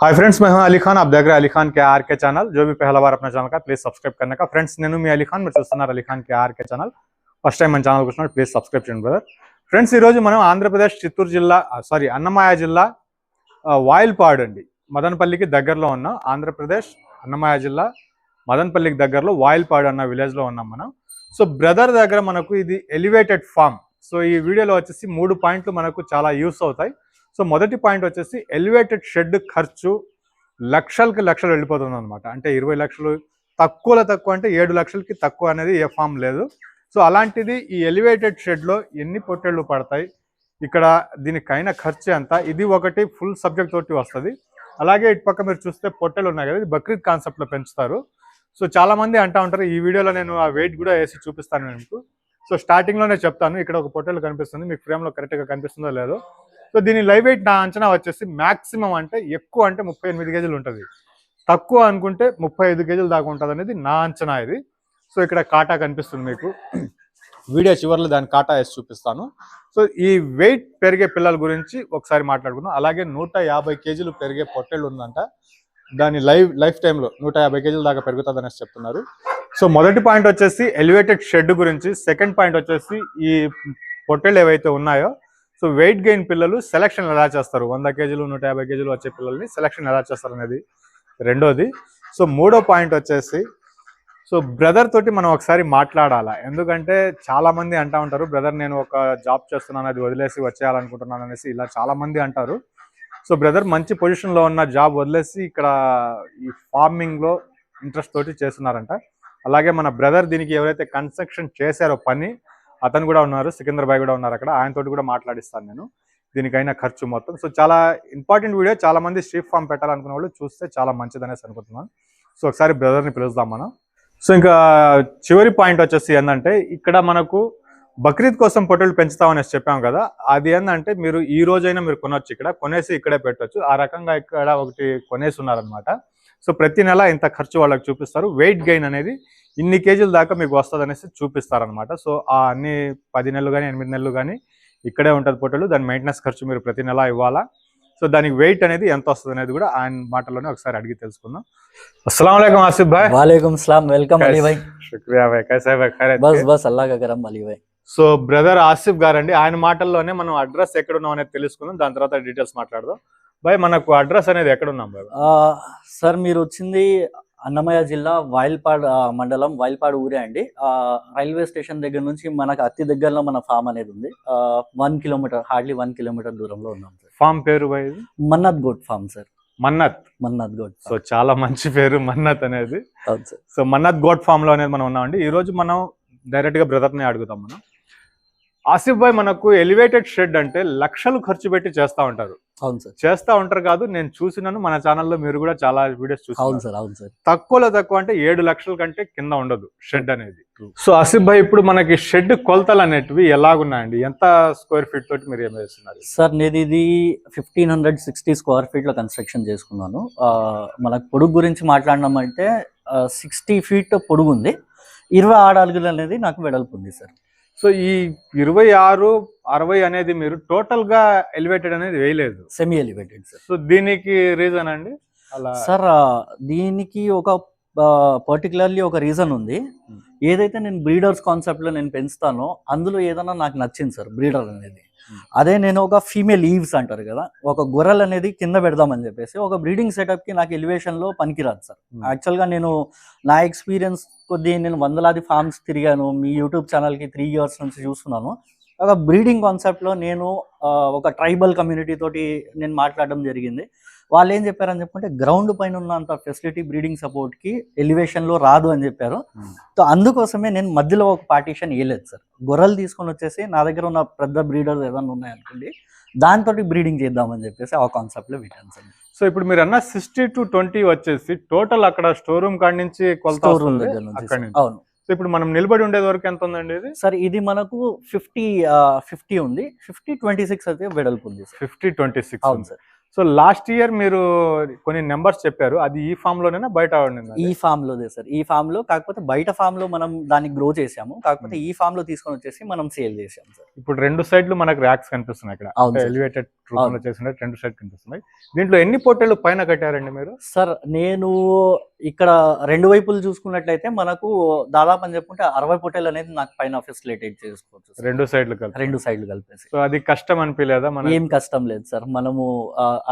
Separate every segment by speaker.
Speaker 1: Hi friends मैं हूं अली खान। आप देख रहे हैं अली खान के आर के चैनल जो भी पहला बार अपना चैनल का प्लीज सब्सक्राइब करने का। फ्रेंड्स నేను మీ అలీ ఖాన్ మీరు చూస్తున్నారు Ali Khan KR K channel first time మన ఛానల్ చూస్తున్నారు ప్లీజ్ సబ్స్క్రైబ్ చేయండి బ్రదర్ ఫ్రెండ్స్ ఈ రోజు మనం ఆంధ్రప్రదేశ్ చిత్తూరు జిల్లా సారీ అన్నమయ్య జిల్లా వాయిల్పాడు అండి మదనపల్లికి దగ్గరలో ఉన్న ఆంధ్రప్రదేశ్ అన్నమయ్య జిల్లా మదనపల్లికి దగ్గరలో వాయిల్పాడు అన్న విలేజ్లో ఉన్నాం మనం సో బ్రదర్ దగ్గర మనకు ఇది ఎలివేటెడ్ ఫామ్ సో ఈ వీడియోలో వచ్చేసి మూడు పాయింట్లు మనకు చాలా యూస్ అవుతాయి సో మొదటి పాయింట్ వచ్చేసి ఎలివేటెడ్ షెడ్ ఖర్చు లక్షలకి లక్షలు వెళ్ళిపోతుంది అనమాట అంటే ఇరవై లక్షలు తక్కువలో తక్కువ అంటే ఏడు లక్షలకి తక్కువ అనేది ఏ ఫామ్ లేదు. సో అలాంటిది ఈ ఎలివేటెడ్ షెడ్లో ఎన్ని పొట్టేళ్ళు పడతాయి? ఇక్కడ దీనికైన ఖర్చు ఎంత ఇది ఒకటి ఫుల్ సబ్జెక్ట్ తోటి వస్తుంది. అలాగే ఇటు పక్క మీరు చూస్తే పొట్టెలు ఉన్నాయి కదా ఇది బక్రీద్ కాన్సెప్ట్లో పెంచుతారు. సో చాలా మంది అంటా ఉంటారు ఈ వీడియోలో నేను ఆ వెయిట్ కూడా వేసి చూపిస్తాను మీకు. సో స్టార్టింగ్లోనే చెప్తాను ఇక్కడ ఒక పొట్టెలు కనిపిస్తుంది మీకు ఫ్రేమ్లో కరెక్ట్గా కనిపిస్తుందో లేదో. సో దీని లైవ్ వెయిట్ నా అంచనా వచ్చేసి మాక్సిమం అంటే ఎక్కువ అంటే ముప్పై ఎనిమిది కేజీలు ఉంటుంది. తక్కువ అనుకుంటే ముప్పై ఐదు కేజీలు దాకా ఉంటుంది అనేది నా అంచనా ఇది. సో ఇక్కడ కాటా కనిపిస్తుంది మీకు. వీడియో చివరిలో దాని కాటా వేసి చూపిస్తాను. సో ఈ వెయిట్ పెరిగే పిల్లల గురించి ఒకసారి మాట్లాడుకుందాం. అలాగే నూట యాభై కేజీలు పెరిగే పొట్టేళ్ళు ఉందంట. దాని లైవ్ లైఫ్ టైంలో నూట యాభై కేజీల దాకా పెరుగుతుంది అనేసి చెప్తున్నారు. సో మొదటి పాయింట్ వచ్చేసి ఎలివేటెడ్ షెడ్ గురించి. సెకండ్ పాయింట్ వచ్చేసి ఈ పొట్టెలు ఏవైతే ఉన్నాయో సో వెయిట్ గెయిన్ పిల్లలు సెలక్షన్ ఎలా చేస్తారు? వంద కేజీలు నూట యాభై కేజీలు వచ్చే పిల్లల్ని సెలక్షన్ ఎలా చేస్తారు అనేది రెండోది. సో మూడో పాయింట్ వచ్చేసి సో బ్రదర్ తోటి మనం ఒకసారి మాట్లాడాలా? ఎందుకంటే చాలా మంది అంటా ఉంటారు బ్రదర్ నేను ఒక జాబ్ చేస్తున్నాను అది వదిలేసి వచ్చేయాలనుకుంటున్నాను అనేసి ఇలా చాలా మంది అంటారు. సో బ్రదర్ మంచి పొజిషన్లో ఉన్న జాబ్ వదిలేసి ఇక్కడ ఈ ఫార్మింగ్లో ఇంట్రెస్ట్ తోటి చేస్తున్నారంట. అలాగే మన బ్రదర్ దీనికి ఎవరైతే కన్స్ట్రక్షన్ చేశారో పని అతను కూడా ఉన్నారు సికింద్రాబాయ్ కూడా ఉన్నారు అక్కడ. ఆయన తోటి కూడా మాట్లాడిస్తాను నేను. దీనికైనా ఖర్చు మొత్తం. సో చాలా ఇంపార్టెంట్ వీడియో. చాలా మంది స్ట్రీట్ ఫామ్ పెట్టాలనుకున్న వాళ్ళు చూస్తే చాలా మంచిది అనేసి అనుకుంటున్నాను. సో ఒకసారి బ్రదర్ని పిలుద్దాం మనం. సో ఇంకా చివరి పాయింట్ వచ్చేసి ఏంటంటే ఇక్కడ మనకు బక్రీద్ కోసం పొట్టేలు పెంచుతామనేసి చెప్పాం కదా. అది ఏంటంటే మీరు ఈ రోజైనా మీరు కొనొచ్చు ఇక్కడ. కొనేసి ఇక్కడే పెట్టొచ్చు. ఆ రకంగా ఇక్కడ ఒకటి కొనేసి ఉన్నారనమాట సో ప్రతి నెల ఇంత ఖర్చు వాళ్ళకి చూపిస్తారు. వెయిట్ గెయిన్ అనేది ఇన్ని కేజీల దాకా మీకు వస్తుంది అనేసి చూపిస్తారనమాట సో ఆ అన్ని పది నెలలు కానీ ఎనిమిది నెలలు కానీ ఇక్కడే ఉంటుంది పొట్టలు దాని మెయింటెనెన్స్ ఖర్చు మీరు ప్రతి నెల ఇవ్వాలా? సో దానికి వెయిట్ అనేది ఎంత వస్తుంది అనేది కూడా ఆయన మాటల్లోనే ఒకసారి అడిగి తెలుసుకుందాం. అస్సలం వాలేకం ఆసిఫ్ భాయ్.
Speaker 2: వాలేకం
Speaker 1: వెల్కమ్ భాయ్. సో బ్రదర్ ఆసిఫ్ గారండి. ఆయన మాటల్లోనే మనం అడ్రస్ ఎక్కడ ఉన్నాం అనేది తెలుసుకుందాం. దాని తర్వాత డీటెయిల్స్ మాట్లాడదాం. భాయ్ మనకు అడ్రస్ అనేది ఎక్కడ ఉన్నాం
Speaker 2: సార్ మీరు వచ్చింది అన్నమయ్య జిల్లా వాయిల్పాడ్ ఆ, మండలం వాయిల్పాడ్ ఊరే అండి. ఆ, రైల్వే స్టేషన్ దగ్గర నుంచి మనకు అతి దగ్గరలో మన ఫామ్ అనేది ఉంది. One kilometer hardly one kilometer దూరంలో ఉన్నాం సార్.
Speaker 1: ఫామ్ పేరు?
Speaker 2: Mannat goat farm sir.
Speaker 1: Mannat.
Speaker 2: Mannat goat
Speaker 1: so చాలా మంచి పేరు మన్నత్ అనేది. సో మన్నత్ గోట్ ఫామ్లో అనేది మనం ఉన్నామండి. ఈ రోజు మనం డైరెక్ట్గా బ్రదర్ని అడుగుతాం మనం. ఆసిఫ్ భాయ్ మనకు ఎలివేటెడ్ షెడ్ అంటే లక్షలు ఖర్చు పెట్టి చేస్తా ఉంటారు.
Speaker 2: అవును సార్.
Speaker 1: చేస్తా ఉంటారు కాదు నేను చూసినాను మన ఛానల్లో మీరు కూడా చాలా వీడియోస్
Speaker 2: అవును
Speaker 1: చూసాను
Speaker 2: సార్ అవును సార్.
Speaker 1: తక్కువలో తక్కువ అంటే ఏడు లక్షల కంటే కింద ఉండదు షెడ్ అనేది. సో ఆసిఫ్ భాయ్ ఇప్పుడు మనకి షెడ్ కొలతలు అనేటివి ఎలాగున్నాయండి? ఎంత స్క్వేర్ ఫీట్ తోటి మీరు ఏం చేస్తున్నారు?
Speaker 2: సార్ నేను ఇది ఫిఫ్టీన్ హండ్రెడ్ సిక్స్టీ స్క్వేర్ ఫీట్లో కన్స్ట్రక్షన్ చేసుకున్నాను. మనకు పొడుగు గురించి మాట్లాడినామంటే సిక్స్టీ ఫీట్ పొడుగు ఉంది ఇరవై ఆరు అడుగులు అనేది నాకు వెడల్పు ఉంది సార్.
Speaker 1: సో ఈ ఇరవై ఆరు అరవై అనేది మీరు టోటల్గా ఎలివేటెడ్ అనేది వేయలేదు.
Speaker 2: సెమీ ఎలివేటెడ్ సార్
Speaker 1: సో దీనికి రీజన్ అండి? అలా
Speaker 2: సార్ దీనికి ఒక పర్టికులర్లీ ఒక రీజన్ ఉంది.
Speaker 1: Hmm.
Speaker 2: ఏదైతే నేను బ్రీడర్స్ కాన్సెప్ట్లో నేను పెంచుతానో అందులో ఏదైనా నాకు నచ్చింది సార్ బ్రీడర్ అనేది
Speaker 1: Hmm.
Speaker 2: అదే నేను ఒక ఫీమేల్ ఈవ్స్ అంటారు కదా ఒక గొర్రెలు అనేది కింద పెడదామని చెప్పేసి ఒక బ్రీడింగ్ సెటప్కి నాకు ఎలివేషన్లో పనికిరాదు సార్
Speaker 1: Hmm.
Speaker 2: యాక్చువల్గా నేను నా ఎక్స్పీరియన్స్ కొద్దీ నేను వందలాది ఫార్మ్స్ తిరిగాను మీ యూట్యూబ్ ఛానల్కి త్రీ ఇయర్స్ నుంచి చూస్తున్నాను ఒక బ్రీడింగ్ కాన్సెప్ట్లో నేను ఒక ట్రైబల్ కమ్యూనిటీ తోటి నేను మాట్లాడడం జరిగింది వాళ్ళు ఏం చెప్పారని చెప్పుకుంటే గ్రౌండ్ పైన ఉన్నంత ఫెసిలిటీ బ్రీడింగ్ సపోర్ట్కి ఎలివేషన్లో రాదు అని చెప్పారు. సో అందుకోసమే నేను మధ్యలో ఒక పార్టీషన్ వేయలేదు సార్. గొర్రెలు తీసుకొని వచ్చేసి నా దగ్గర ఉన్న పెద్ద బ్రీడర్స్ ఏదైనా ఉన్నాయనుకోండి దాంతో బ్రీడింగ్ చేద్దామని చెప్పేసి ఆ కాన్సెప్ట్లో పెట్టాను సార్.
Speaker 1: సో ఇప్పుడు మీరు అన్న సిక్స్టీ టు ట్వంటీ వచ్చేసి టోటల్ అక్కడ స్టోర్ రూమ్ కాడి నుంచి కొలత
Speaker 2: రూమ్ దగ్గర నుంచి అవును.
Speaker 1: సో ఇప్పుడు మనం నిలబడి ఉండేది వరకు ఎంత ఉందండి ఇది?
Speaker 2: సార్ ఇది మనకు ఫిఫ్టీ ఫిఫ్టీ ఉంది. ఫిఫ్టీ ట్వంటీ సిక్స్ అయితే వెడల్పు ఉంది
Speaker 1: ఫిఫ్టీ ట్వంటీ సిక్స్
Speaker 2: అవును సార్.
Speaker 1: సో లాస్ట్ ఇయర్ మీరు కొన్ని నెంబర్స్ చెప్పారు అది ఈ ఫామ్ లోనేనా బయట?
Speaker 2: ఈ ఫామ్ లోదే సార్ ఈ ఫామ్లో కాకపోతే బయట ఫామ్లో మనం దాన్ని గ్రో చేసాము కాకపోతే. ఈ ఫామ్లో తీసుకొని వచ్చేసి మనం సేల్ చేసాము సార్
Speaker 1: ఇప్పుడు రెండు సైడ్లు మనకు ర్యాక్స్ కనిపిస్తున్నాయి ఇక్కడ. ఎలివేటెడ్ రూపంలో. చేసిన రెండు సైడ్ కనిపిస్తున్నాయి దీంట్లో ఎన్ని పొట్టేళ్ళు పైన కట్టారండి మీరు?
Speaker 2: సార్ నేను ఇక్కడ రెండు వైపులు చూసుకున్నట్లయితే మనకు దాదాపు అని చెప్పుకుంటే అరవై పొట్టేలు అనేది నాకు పైన ఫెసిలిటేట్ చేసుకోవచ్చు.
Speaker 1: రెండు సైడ్లు కలిపి
Speaker 2: రెండు సైడ్లు కలిపేసి.
Speaker 1: సో అది కష్టం అనిపించలేదా మన
Speaker 2: ఏం కష్టం లేదు సార్. మనము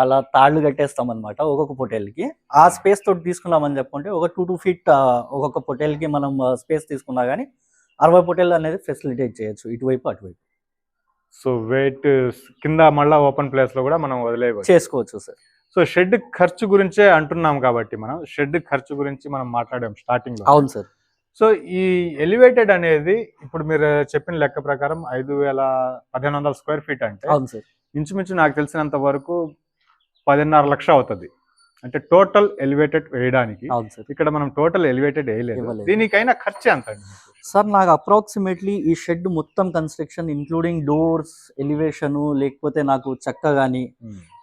Speaker 2: అలా తాళ్ళు కట్టేస్తాం అనమాట ఒక్కొక్క పొటేల్కి ఆ స్పేస్ తోటి తీసుకున్నామని చెప్పుకుంటే ఒక టూ టూ ఫీట్ ఒక్కొక్క పొటేల్కి మనం స్పేస్ తీసుకున్నా కానీ అరవై పొటేల్ అనేది ఫెసిలిటేట్ చేయొచ్చు ఇటువైపు అటువైపు.
Speaker 1: సో వెయిట్ కింద మళ్ళా ఓపెన్ ప్లేస్లో కూడా మనం వదిలేయవచ్చు.
Speaker 2: చేసుకోవచ్చు సార్.
Speaker 1: సో షెడ్ ఖర్చు గురించే అంటున్నాం కాబట్టి మనం షెడ్ ఖర్చు గురించి మనం మాట్లాడాం స్టార్టింగ్లో
Speaker 2: అవును సార్.
Speaker 1: సో ఈ ఎలివేటెడ్ అనేది ఇప్పుడు మీరు చెప్పిన లెక్క ప్రకారం ఐదు వేల పదిహేను వందల స్క్వేర్ ఫీట్ అంటే
Speaker 2: అవును సార్.
Speaker 1: ఇంచుమించు నాకు తెలిసినంత వరకు పదిన్నర లక్ష అవుతుంది. అంటే టోటల్ ఎలివేటెడ్ వేయడానికి
Speaker 2: అవును సార్.
Speaker 1: ఇక్కడ మనం టోటల్ ఎలివేటెడ్ వేయలేదు.
Speaker 2: ఇవ్వలేదు.
Speaker 1: దీనికైనా ఖర్చు ఎంత అండి?
Speaker 2: సార్ నాకు అప్రాక్సిమేట్లీ ఈ షెడ్ మొత్తం కన్స్ట్రక్షన్ ఇంక్లూడింగ్ డోర్స్ ఎలివేషను లేకపోతే నాకు చెక్క కానీ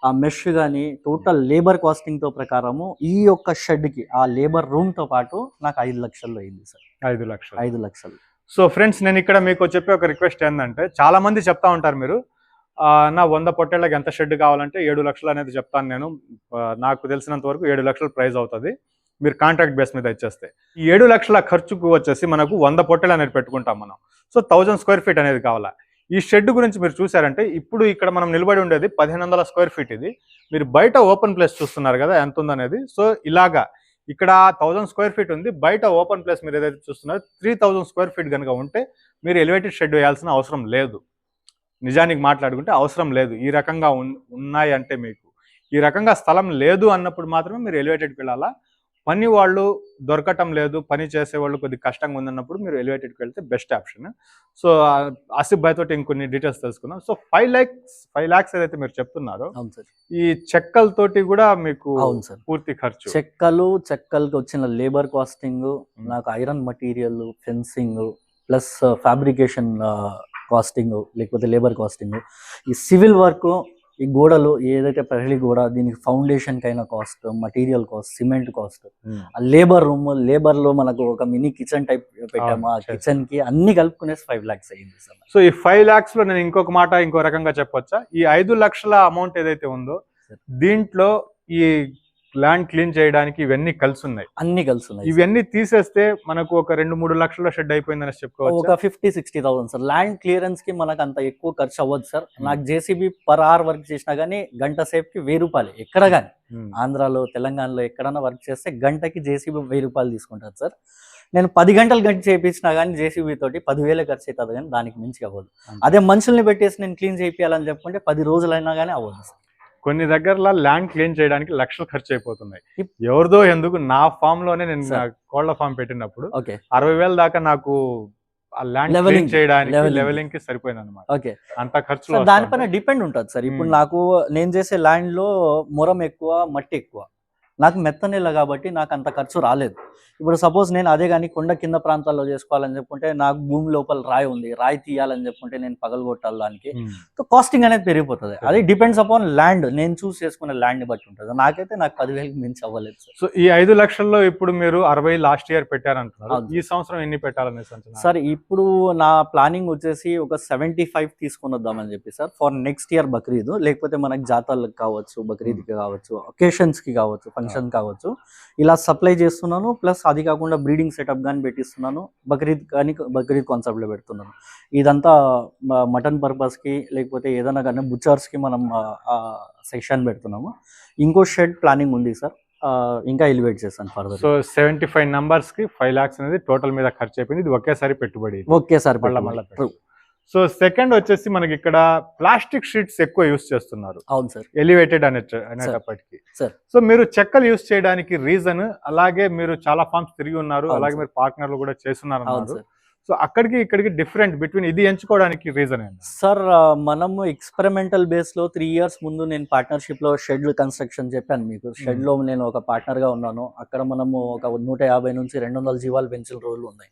Speaker 2: ఆ మెష్ కానీ టోటల్ లేబర్ కాస్టింగ్తో ప్రకారము ఈ యొక్క షెడ్కి ఆ లేబర్ రూమ్తో పాటు నాకు ఐదు లక్షల్లో అయింది సార్.
Speaker 1: ఐదు లక్షలు.
Speaker 2: ఐదు లక్షలు.
Speaker 1: సో ఫ్రెండ్స్ నేను ఇక్కడ మీకు చెప్పే ఒక రిక్వెస్ట్ ఏంటంటే చాలా మంది చెప్తా ఉంటారు మీరు నా వంద పొట్టేళ్ళకి ఎంత షెడ్ కావాలంటే ఏడు లక్షలు అనేది చెప్తాను నేను. నాకు తెలిసినంత వరకు ఏడు లక్షల ప్రైస్ అవుతుంది. మీరు కాంట్రాక్ట్ బేస్ మీద ఇచ్చేస్తే. ఈ ఏడు లక్షల ఖర్చుకు వచ్చేసి మనకు వంద పొట్టెలు అనేది పెట్టుకుంటాం మనం. సో థౌజండ్ స్క్వేర్ ఫీట్ అనేది కావాలా. ఈ షెడ్ గురించి మీరు చూసారంటే ఇప్పుడు ఇక్కడ మనం నిలబడి ఉండేది పదిహేను వందల స్క్వేర్ ఫీట్ ఇది. మీరు బయట ఓపెన్ ప్లేస్ చూస్తున్నారు కదా ఎంత ఉందనేది. సో ఇలాగా ఇక్కడ థౌజండ్ స్క్వేర్ ఫీట్ ఉంది. బయట ఓపెన్ ప్లేస్ మీరు ఏదైతే చూస్తున్నారో త్రీ థౌజండ్ స్క్వేర్ ఫీట్ కనుక ఉంటే మీరు ఎలివేటెడ్ షెడ్ వేయాల్సిన అవసరం లేదు. నిజానికి మాట్లాడుకుంటే అవసరం లేదు. ఈ రకంగా ఉన్- ఉన్నాయి అంటే మీకు. ఈ రకంగా స్థలం లేదు అన్నప్పుడు మాత్రమే మీరు ఎలివేటెడ్కి వెళ్ళాలా? పని వాళ్ళు దొరకటం లేదు పని చేసే వాళ్ళు కొద్దిగా కష్టంగా ఉందన్నప్పుడు మీరు ఎలివేటెడ్కి వెళ్తే బెస్ట్ ఆప్షన్. సో ఆసిఫ్ భాయ్ తోటి ఇంకొన్ని డీటెయిల్స్ తెలుసుకుందాం. So five lakhs five lakhs ఏదైతే మీరు చెప్తున్నారో
Speaker 2: అవును సార్.
Speaker 1: ఈ చెక్కలతోటి కూడా మీకు
Speaker 2: అవును సార్.
Speaker 1: పూర్తి ఖర్చు.
Speaker 2: చెక్కలు చెక్కలకి వచ్చిన లేబర్ కాస్టింగ్ నాకు iron material fencing plus fabrication costing లేకపోతే లేబర్ కాస్టింగ్ ఈ సివిల్ వర్క్ ఈ గోడలు ఏదైతే ప్రహళి గోడ దీనికి foundation కైన cost material cost cement cost. ఆ లేబర్ రూమ్ లేబర్లో మనకు ఒక మినీ కిచెన్ టైప్ పెట్టాము ఆ. కిచెన్కి అన్ని కలుపుకునేసి ఫైవ్ లాక్స్ అయ్యింది సార్
Speaker 1: సో ఈ ఫైవ్ ల్యాక్స్లో నేను ఇంకొక మాట ఇంకో రకంగా చెప్పొచ్చా ఈ ఐదు లక్షల అమౌంట్ ఏదైతే ఉందో. దీంట్లో ఈ ల్యాండ్ క్లీన్ చేయడానికి ఇవన్నీ కలిసి ఉన్నాయి
Speaker 2: అన్ని కలిసి ఉన్నాయి
Speaker 1: ఇవన్నీ తీసేస్తే మనకు ఒక రెండు మూడు లక్షల షెడ్ అయిపోయిందని చెప్పుకోవచ్చు.
Speaker 2: ఒక fifty sixty thousand sir. Land క్లియరెన్స్కి మనకు అంత ఎక్కువ ఖర్చు అవ్వదు సార్. నాకు జేసీబీ పర్ అవర్ వర్క్ చేసినా గానీ గంట సేపుకి వెయ్యి రూపాయలు ఎక్కడ కానీ ఆంధ్రాలో తెలంగాణలో ఎక్కడైనా వర్క్ చేస్తే గంటకి జేసీబీ వెయ్యి రూపాయలు తీసుకుంటారు సార్. నేను పది గంటలు గంట చేయించినా కానీ జేసీబీ తోటి పదివేల ఖర్చు అవుతుంది కానీ దానికి మించి అవ్వదు. అదే మనుషుల్ని పెట్టేసి నేను క్లీన్ చేయించాలని చెప్పుకుంటే పది రోజులైనా కానీ అవ్వదు సార్.
Speaker 1: కొన్ని దగ్గరలో ల్యాండ్ క్లీన్ చేయడానికి లక్షలు ఖర్చు అయిపోతున్నాయి ఎవరిదో ఎందుకు నా ఫామ్లోనే నేను కోళ్ళ ఫామ్ పెట్టినప్పుడు అరవై వేల దాకా నాకు ఆ ల్యాండ్ చేయడానికి. లెవెలింగ్కి సరిపోయింది అనమాట అంత ఖర్చు
Speaker 2: దానిపైన డిపెండ్ ఉంటుంది సార్. ఇప్పుడు. నాకు నేను చేసే ల్యాండ్లో మొరం ఎక్కువ మట్టి ఎక్కువ. నాకు మెత్త నేల కాబట్టి నాకు అంత ఖర్చు రాలేదు. ఇప్పుడు సపోజ్ నేను అదే కానీ కొండ కింద ప్రాంతాల్లో చేసుకోవాలని చెప్పుకుంటే నాకు భూమి లోపల రాయి ఉంది. రాయి తీయాలని చెప్పుకుంటే నేను పగలగొట్టాలి దానికి. కాస్టింగ్ అనేది పెరిగిపోతుంది. అది డిపెండ్స్ అపాన్ ల్యాండ్. నేను చూస్ చేసుకునే ల్యాండ్ని బట్టి ఉంటుంది. నాకైతే నాకు పదివేలకు మించి అవ్వలేదు సార్.
Speaker 1: సో ఈ ఐదు లక్షల్లో ఇప్పుడు మీరు అరవై లాస్ట్ ఇయర్ పెట్టారంటున్నారు. ఈ సంవత్సరం ఎన్ని అంటున్నారు?
Speaker 2: సార్ ఇప్పుడు నా ప్లానింగ్ వచ్చేసి ఒక సెవెంటీ ఫైవ్ తీసుకొని వద్దామని చెప్పి sir for next year Bakrid. లేకపోతే మనకి జాతరలకు కావచ్చు బక్రీద్కి కావచ్చు కి కావచ్చు ఫంక్షన్ కావచ్చు. ఇలా సప్లై చేస్తున్నాను ప్లస్ అది కాకుండా బ్రీడింగ్ సెటప్ కానీ పెట్టిస్తున్నాను. బక్రీద్ కానీ బక్రీద్ కాన్సెప్ట్లో పెడుతున్నాను. ఇదంతా మటన్ పర్పస్కి లేకపోతే ఏదైనా కానీ బుచ్చర్స్కి మనం సెక్షన్ పెడుతున్నాము. ఇంకో షెడ్ ప్లానింగ్ ఉంది సార్. ఇంకా ఎలివేట్ చేస్తాను ఫర్దర్.
Speaker 1: సో సెవెంటీ ఫైవ్ నంబర్స్కి ఫైవ్ లాక్స్ అనేది టోటల్ మీద ఖర్చు అయిపోయింది. ఇది ఒకేసారి పెట్టుబడి.
Speaker 2: ఓకే సార్
Speaker 1: మళ్ళా. సో సెకండ్ వచ్చేసి మనకి ఇక్కడ ప్లాస్టిక్ షీట్స్ ఎక్కువ యూస్ చేస్తున్నారు.
Speaker 2: అవును సార్.
Speaker 1: ఎలివేటెడ్ అనే అనేటప్పటికి. సో మీరు చెక్కలు యూస్ చేయడానికి రీజన్ అలాగే మీరు చాలా ఫార్మ్స్ తిరిగి ఉన్నారు అలాగే. మీరు పార్ట్నర్లు కూడా చేస్తున్నారు సో అక్కడికి ఇక్కడికి డిఫరెంట్ బిట్వీన్ ఇది ఎంచుకోవడానికి రీజన్ ఏంటి
Speaker 2: సార్ మనము ఎక్స్పెరిమెంటల్ బేస్లో త్రీ ఇయర్స్ ముందు నేను పార్ట్నర్షిప్లో షెడ్ కన్స్ట్రక్షన్ చెప్పాను మీకు. షెడ్లో నేను ఒక పార్ట్నర్గా ఉన్నాను. అక్కడ మనము ఒక నూట యాభై నుంచి రెండు వందల జీవాలు పెంచిన రోజులు ఉన్నాయి.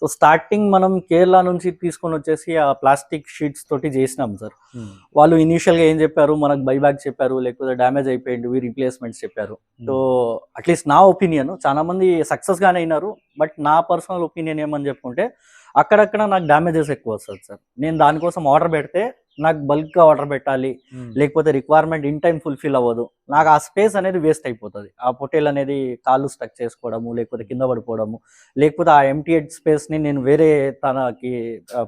Speaker 2: సో స్టార్టింగ్ మనం కేరళ నుంచి తీసుకొని వచ్చేసి ఆ ప్లాస్టిక్ షీట్స్ తోటి చేసినాం సార్ వాళ్ళు ఇనీషియల్గా ఏం చెప్పారు? మనకు బైబ్యాక్ చెప్పారు లేకపోతే డ్యామేజ్ అయిపోయింది రీప్లేస్మెంట్స్ చెప్పారు. సో అట్లీస్ట్ నా ఒపీనియన్ చాలా మంది సక్సెస్ గానే అయినారు బట్ నా పర్సనల్ ఒపీనియన్ ఏమని చెప్పుకుంటే అక్కడక్కడ నాకు డ్యామేజెస్ ఎక్కువ వస్తుంది సార్. నేను దానికోసం ఆర్డర్ పెడితే నాకు బల్క్గా ఆర్డర్ పెట్టాలి. లేకపోతే రిక్వైర్మెంట్ ఇన్ టైం ఫుల్ఫిల్ అవ్వదు. నాకు ఆ స్పేస్ అనేది వేస్ట్ అయిపోతుంది. ఆ పొటేల్ అనేది కాళ్ళు స్టక్ చేసుకోవడము లేకపోతే కింద పడిపోవడము లేకపోతే ఆ ఎంటీఎడ్ స్పేస్ని నేను వేరే తనకి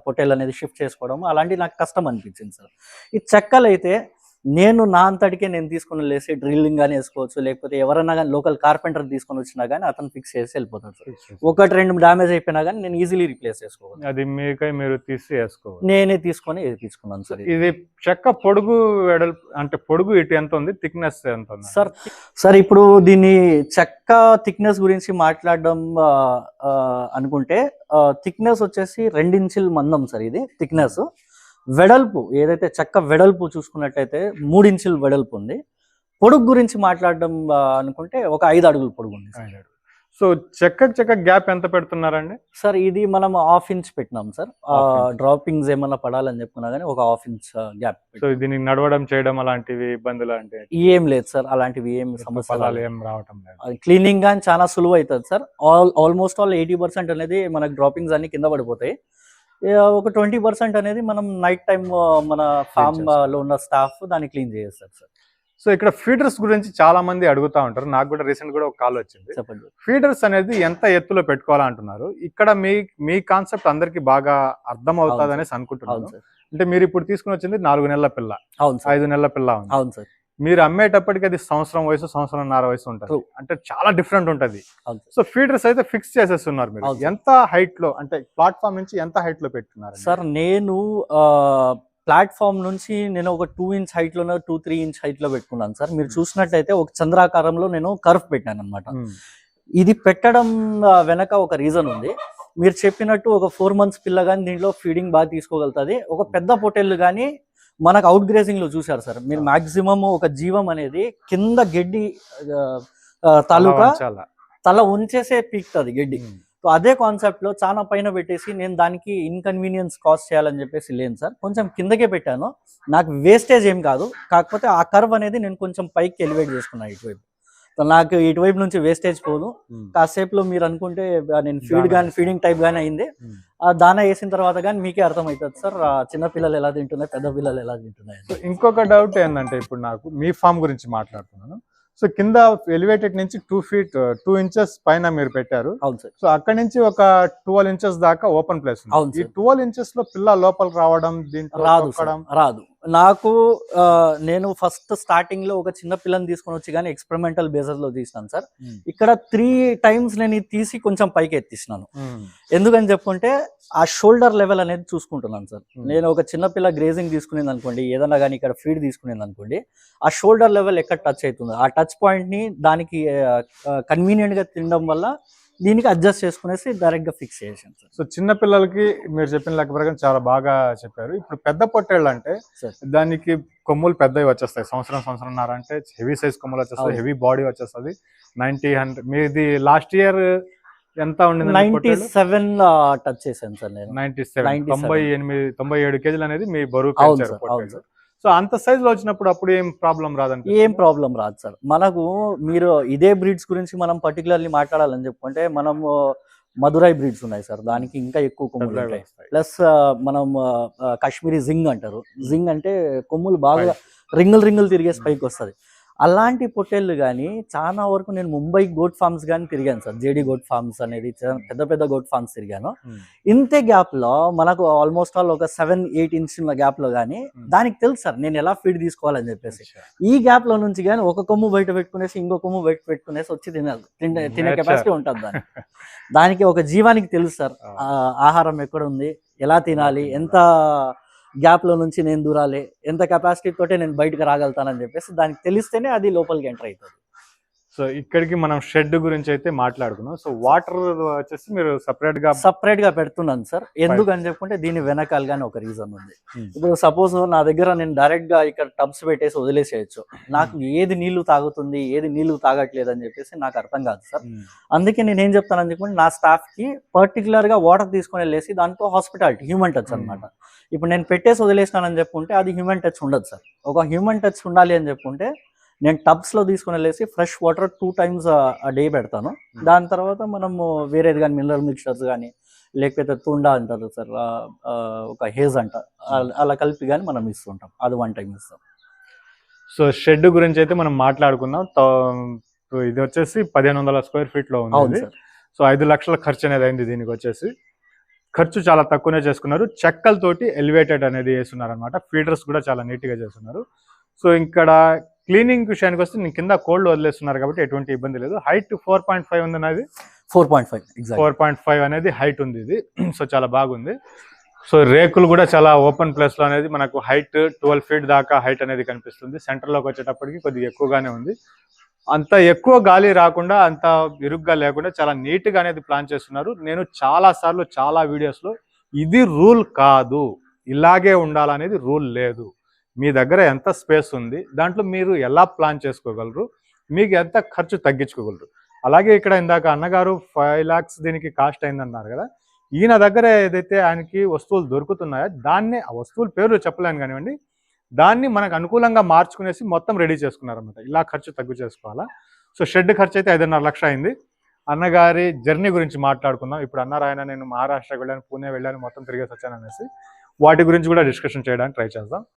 Speaker 2: పొటేల్ అనేది షిఫ్ట్ చేసుకోవడము అలాంటి నాకు కష్టం అనిపించింది సార్. ఈ చెక్కలు అయితే నేను నా అంతటికే నేను తీసుకుని లేసి డ్రిల్లింగ్ కానీ వేసుకోవచ్చు లేకపోతే ఎవరైనా కానీ లోకల్ కార్పెంటర్ తీసుకొని వచ్చినా కానీ అతను ఫిక్స్ చేసి వెళ్ళిపోతాడు సార్. ఒకటి రెండు డ్యామేజ్ అయిపోయినా కానీ నేను ఈజీలీ రీప్లేస్ చేసుకోవచ్చు.
Speaker 1: అది మీకై మీరు తీసి వేసుకోవాలి
Speaker 2: నేనే తీసుకొని తీసుకున్నాను సార్ ఇది.
Speaker 1: చెక్క పొడుగు వెడల్పు అంటే పొడుగు ఇటు ఎంత ఉంది? థిక్నెస్ ఎంత ఉంది?
Speaker 2: సార్ సార్ ఇప్పుడు దీన్ని చెక్క థిక్నెస్ గురించి మాట్లాడడం అనుకుంటే థిక్నెస్ వచ్చేసి రెండించుల మందం సార్ ఇది థిక్నెస్ వెడల్పు ఏదైతే చెక్క వెడల్పు చూసుకున్నట్టయితే మూడించుల వెడల్పు ఉంది. పొడుగు గురించి మాట్లాడడం అనుకుంటే ఒక ఐదు అడుగుల పొడుగు ఉంది.
Speaker 1: సో చెక్క చెక్క గ్యాప్ ఎంత పెడుతున్నారండి?
Speaker 2: సార్ ఇది మనం హాఫ్ ఇంచ్ పెట్టినాం సార్. డ్రాపింగ్స్ ఏమన్నా పడాలని చెప్పుకున్నా కానీ ఒక హాఫ్ ఇంచ్ గ్యాప్
Speaker 1: సో దీనికి నడవడం చేయడం అలాంటివి ఇబ్బందులు అంటే?
Speaker 2: ఏం లేదు సార్ అలాంటివి ఏం సమస్య
Speaker 1: ఫలాలు ఏం రావటం లేదు.
Speaker 2: క్లీనింగ్ కానీ చాలా సులువు అవుతుంది sir. All almost all eighty percent అనేది మనకు డ్రాపింగ్స్ అన్ని కింద పడిపోతాయి. ఒక ట్వంటీ పర్సెంట్ అనేది మనం నైట్ టైం మన ఫామ్. లో ఉన్న స్టాఫ్ దాన్ని క్లీన్ చేస్తారు సార్.
Speaker 1: సో ఇక్కడ ఫీడర్స్ గురించి చాలా మంది అడుగుతా ఉంటారు. నాకు కూడా రీసెంట్ కూడా ఒక కాల్ వచ్చింది.
Speaker 2: చెప్పండి.
Speaker 1: ఫీడర్స్ అనేది ఎంత ఎత్తులో పెట్టుకోవాలంటున్నారు? ఇక్కడ మీ మీ కాన్సెప్ట్ అందరికి బాగా అర్థం అవుతుంది అనేసి అనుకుంటున్నాను. అంటే మీరు ఇప్పుడు తీసుకుని వచ్చింది నాలుగు నెలల పిల్ల. ఐదు నెలల పిల్ల
Speaker 2: అవును సార్.
Speaker 1: మీరు అమ్మేటప్పటికి అది సంవత్సరం వయసు సంవత్సరంన్నర వయసు ఉంటుంది. అంటే చాలా డిఫరెంట్ ఉంటది. సో ఫీడర్స్ అయితే ఫిక్స్ చేసేస్తున్నారు మీరు. ఎంత హైట్లో అంటే ప్లాట్ఫామ్ నుంచి ఎంత హైట్లో పెట్టుకున్నారు
Speaker 2: సార్ నేను ప్లాట్ఫామ్ నుంచి నేను ఒక టూ ఇంచ్ హైట్లోనే టూ త్రీ ఇంచ్ హైట్లో పెట్టుకున్నాను సార్ మీరు
Speaker 1: Hmm.
Speaker 2: చూసినట్టయితే ఒక చంద్రాకారంలో నేను కర్వ్ పెట్టాను అనమాట
Speaker 1: ఉమ్,
Speaker 2: ఇది పెట్టడం వెనక ఒక రీజన్ ఉంది. మీరు చెప్పినట్టు ఒక ఫోర్ మంత్స్ పిల్ల కానీ దీంట్లో ఫీడింగ్ బాగా తీసుకోగలుగుతుంది. ఒక పెద్ద పొటేళ్ళు కానీ మనకు అవుట్ గ్రేసింగ్లో చూసారు సార్. మీరు మాక్సిమం ఒక జీవం అనేది కింద గడ్డి తాలూకా? తల ఉంచేసే పీక్తుంది గడ్డి. సో అదే కాన్సెప్ట్లో చాలా పైన పెట్టేసి నేను దానికి ఇన్కన్వీనియన్స్ కాస్ట్ చేయాలని చెప్పేసి లేను సార్. కొంచెం కిందకే పెట్టాను. నాకు వేస్టేజ్ ఏం కాదు. కాకపోతే ఆ కర్వ్ అనేది నేను కొంచెం పైకి ఎలివేట్ చేసుకున్నాను ఇటువైపు. నాకు ఇటువైపు నుంచి వేస్టేజ్ పోదు.
Speaker 1: ఉమ్,
Speaker 2: కాసేపులో మీరు అనుకుంటే నేను ఫీడ్ కానీ ఫీడింగ్ టైప్ కానీ అయింది. ఆ దానా వేసిన తర్వాత కానీ మీకే అర్థమవుతుంది సార్ చిన్న పిల్లలు ఎలా తింటున్నాయి పెద్ద పిల్లలు ఎలా తింటున్నాయి?
Speaker 1: సో ఇంకొక డౌట్ ఏంటంటే ఇప్పుడు నాకు మీ ఫామ్ గురించి మాట్లాడుతున్నాను. సో కింద ఎలివేటెడ్ నుంచి టూ ఫీట్ టూ ఇంచెస్ పైన మీరు పెట్టారు. సో అక్కడ నుంచి ఒక ట్వెల్వ్ ఇంచెస్ దాకా ఓపెన్ ప్లేస్ ఈ. ట్వెల్వ్ ఇంచెస్లో పిల్ల లోపల రావడం దీంట్లో
Speaker 2: రాదు రాదు. నాకు నేను ఫస్ట్ స్టార్టింగ్లో ఒక చిన్న పిల్లని తీసుకొని వచ్చి కానీ ఎక్స్పెరిమెంటల్ బేసెస్లో తీసినాను సార్. ఇక్కడ త్రీ టైమ్స్ నేను తీసి కొంచెం పైకి ఎత్తిస్తున్నాను
Speaker 1: ఉమ్,
Speaker 2: ఎందుకని చెప్పుకుంటే ఆ షోల్డర్ లెవెల్ అనేది చూసుకుంటున్నాను సార్. నేను ఒక చిన్న పిల్ల గ్రేజింగ్ తీసుకునేది అనుకోండి ఏదన్నా కానీ ఇక్కడ ఫీడ్ తీసుకునేది అనుకోండి ఆ షోల్డర్ లెవెల్ ఎక్కడ టచ్ అవుతుంది ఆ టచ్ పాయింట్ని దానికి కన్వీనియంట్గా తినడం వల్ల దీనికి అడ్జస్ట్ చేసుకునేసి డైరెక్ట్గా ఫిక్స్ చేసాను సార్.
Speaker 1: సో చిన్న పిల్లలకి మీరు చెప్పిన లెక్క ప్రకారం చాలా బాగా చెప్పారు. ఇప్పుడు పెద్ద పొట్టేళ్ళు అంటే. దానికి కొమ్ములు పెద్దవి వచ్చేస్తాయి. సంవత్సరం సంవత్సరంన్నర అంటే హెవీ సైజ్ కొమ్ములు వచ్చేస్తాయి. హెవీ బాడీ వచ్చేస్తుంది. నైన్టీ హండ్రెడ్ మీది లాస్ట్ ఇయర్ ఎంత ఉండింది
Speaker 2: నైన్టీ సెవెన్ టచ్ చేశాను సార్ నేను.
Speaker 1: Ninety seven.
Speaker 2: 97.
Speaker 1: తొంభై ఎనిమిది తొంభై ఏడు కేజీలు అనేది మీ బరువు సో అంత సైజ్లో వచ్చినప్పుడు అప్పుడు ఏం ప్రాబ్లం రాదండి
Speaker 2: ఏం ప్రాబ్లం రాదు సార్. మనకు మీరు ఇదే బ్రీడ్స్ గురించి మనం పర్టికులర్లీ మాట్లాడాలని చెప్పుకుంటే మనము మధురై బ్రీడ్స్ ఉన్నాయి సార్. దానికి ఇంకా ఎక్కువ కొమ్ములు ఉంటాయి. ప్లస్ మనం కాశ్మీరీ జింగ్ అంటారు. జింగ్ అంటే కొమ్ములు బాగా రింగులు రింగులు తిరిగే స్పైక్ వస్తుంది. అలాంటి పొట్టేళ్ళు కానీ చాలా వరకు నేను ముంబై గోట్ ఫార్మ్స్ కానీ తిరిగాను సార్. జేడి గోట్ ఫార్మ్స్ అనేది పెద్ద పెద్ద గోట్ ఫార్మ్స్ తిరిగాను. ఇంతే గ్యాప్లో మనకు ఆల్మోస్ట్ ఆల్ ఒక సెవెన్ ఎయిట్ ఇంచ్ గ్యాప్లో కానీ. దానికి తెలుసు సార్ నేను ఎలా ఫీడ్ తీసుకోవాలని చెప్పేసి. ఈ గ్యాప్లో నుంచి కానీ ఒక కొమ్ము బయట పెట్టుకునేసి ఇంకో కొమ్ము బయట పెట్టుకునేసి వచ్చి తినాలి తినే తినే. కెపాసిటీ ఉంటుంది దానికి. దానికి ఒక జీవానికి తెలుసు సార్. ఆహారం ఎక్కడ ఉంది ఎలా తినాలి ఎంత గ్యాప్లో నుంచి నేను దూరాలి ఎంత కెపాసిటీ తోటే నేను బయటకు రాగలుగుతానని చెప్పేసి దానికి తెలిస్తేనే అది లోపలికి ఎంటర్ అవుతుంది.
Speaker 1: సో ఇక్కడికి మనం షెడ్ గురించి అయితే మాట్లాడుకున్నాం సో వాటర్ వచ్చేసి మీరు
Speaker 2: సపరేట్గా సపరేట్గా పెడుతున్నాను సార్. ఎందుకని చెప్పుకుంటే దీని వెనకాలగానే ఒక రీజన్ ఉంది.
Speaker 1: Hmm.
Speaker 2: ఇప్పుడు సపోజ్ నా దగ్గర నేను డైరెక్ట్గా ఇక్కడ టబ్స్ పెట్టేసి వదిలేసేయచ్చు. నాకు ఏది నీళ్ళు తాగుతుంది ఏది నీళ్ళు తాగట్లేదు అని చెప్పేసి నాకు అర్థం కాదు సార్. అందుకే నేను ఏం చెప్తానని చెప్పి నా స్టాఫ్కి పర్టికులర్గా వాటర్ తీసుకొని వెళ్ళేసి దాంట్లో హాస్పిటాలిటీ హ్యూమన్ టచ్ అన్నమాట. ఇప్పుడు నేను పెట్టేసి వదిలేసినానని చెప్పుకుంటే అది హ్యూమన్ టచ్ ఉండదు సార్. ఒక హ్యూమన్ టచ్ ఉండాలి అని చెప్పుకుంటే నేను టబ్స్లో తీసుకొని వెళ్ళేసి fresh water two times day పెడతాను. దాని తర్వాత మనము వేరేది కానీ మినరల్ మిక్చర్స్ కానీ లేకపోతే తుండా అంటారు సార్ ఒక హేజ్ అంట. అలా- అలా కలిపి కానీ మనం ఇస్తుంటాం. అది వన్ టైం ఇస్తాం.
Speaker 1: సో షెడ్ గురించి అయితే మనం మాట్లాడుకున్నాం ఇది వచ్చేసి పదిహేను వందల స్క్వేర్ ఫీట్లో
Speaker 2: అవును
Speaker 1: ఉంది సో ఐదు లక్షల ఖర్చు అనేది అయింది దీనికి వచ్చేసి. ఖర్చు చాలా తక్కువనే చేసుకున్నారు. చెక్కలతోటి ఎలివేటెడ్ అనేది వేస్తున్నారు అనమాట ఫీడర్స్ కూడా చాలా నీట్గా చేస్తున్నారు. సో ఇక్కడ క్లీనింగ్ విషయానికి వస్తే నేను కింద కోల్డ్ వదిలేస్తున్నారు కాబట్టి ఎటువంటి ఇబ్బంది లేదు. హైట్ ఫోర్ పాయింట్ ఫైవ్ ఉంది అనేది
Speaker 2: four point five
Speaker 1: four point five అనేది హైట్ ఉంది ఇది. సో చాలా బాగుంది. సో రేకులు కూడా చాలా ఓపెన్ ప్లేస్లో అనేది మనకు హైట్ ట్వెల్వ్ ఫీట్ దాకా హైట్ అనేది కనిపిస్తుంది. సెంటర్లోకి వచ్చేటప్పటికి కొద్దిగా ఎక్కువగానే ఉంది. అంత ఎక్కువ గాలి రాకుండా అంత ఇరుగ్గా లేకుండా చాలా నీట్గా అనేది ప్లాన్ చేస్తున్నారు. నేను చాలా సార్లు చాలా వీడియోస్లో ఇది రూల్ కాదు. ఇలాగే ఉండాలనేది రూల్ లేదు. మీ దగ్గర ఎంత స్పేస్ ఉంది దాంట్లో మీరు ఎలా ప్లాన్ చేసుకోగలరు మీకు ఎంత ఖర్చు తగ్గించుకోగలరు. అలాగే ఇక్కడ ఇందాక అన్నగారు ఫైవ్ లాక్స్ దీనికి కాస్ట్ అయిందన్నారు కదా ఈయన దగ్గర ఏదైతే ఆయనకి వస్తువులు దొరుకుతున్నాయో దాన్ని ఆ వస్తువుల పేర్లు చెప్పలేను కానివ్వండి దాన్ని మనకు అనుకూలంగా మార్చుకునేసి మొత్తం రెడీ చేసుకున్నారన్నమాట. ఇలా ఖర్చు తగ్గు చేసుకోవాలా? సో షెడ్ ఖర్చు అయితే ఐదున్నర లక్ష అయింది. అన్నగారి జర్నీ గురించి మాట్లాడుకుందాం. ఇప్పుడు అన్నారు ఆయన నేను మహారాష్ట్రకి వెళ్ళాను పూణే వెళ్ళాను మొత్తం తిరిగేసి వచ్చాను అనేసి. వాటి గురించి కూడా డిస్కషన్ చేయడానికి ట్రై చేద్దాం.